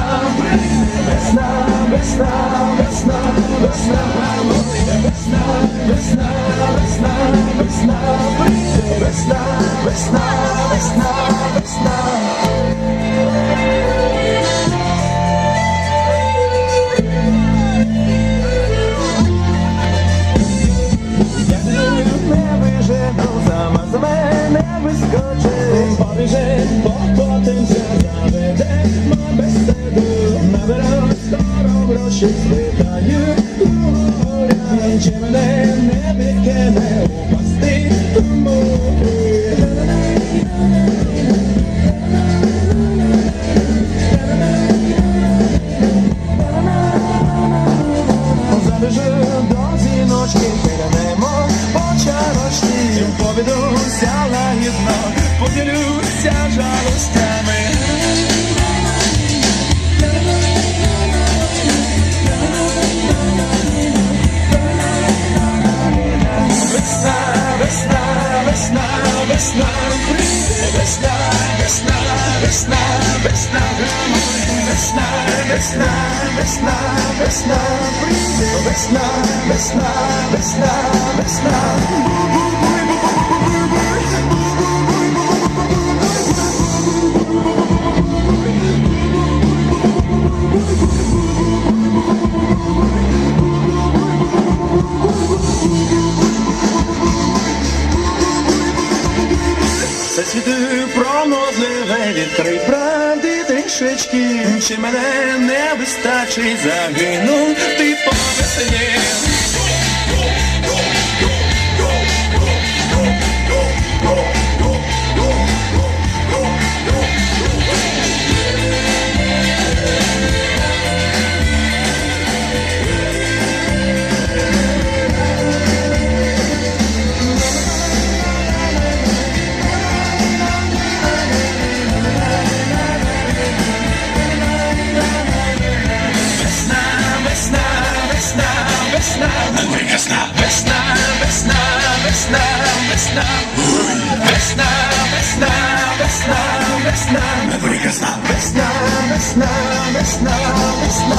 It's not, it's not, it's not горя Чи не викине упасти муки Забіжу до зіночки, перейдемо по чарочці Повідуся лагідно, поділюся жалостями весна, весна, весна, весна, весна, весна, весна, весна, весна. Це світи пронозливе, відкрий. Правди трішечки, чи мене не вистачить? Загинув ти по весна, весна, весна, весна, весна, весна, весна, весна, весна, весна, весна, весна, весна, весна, весна, весна.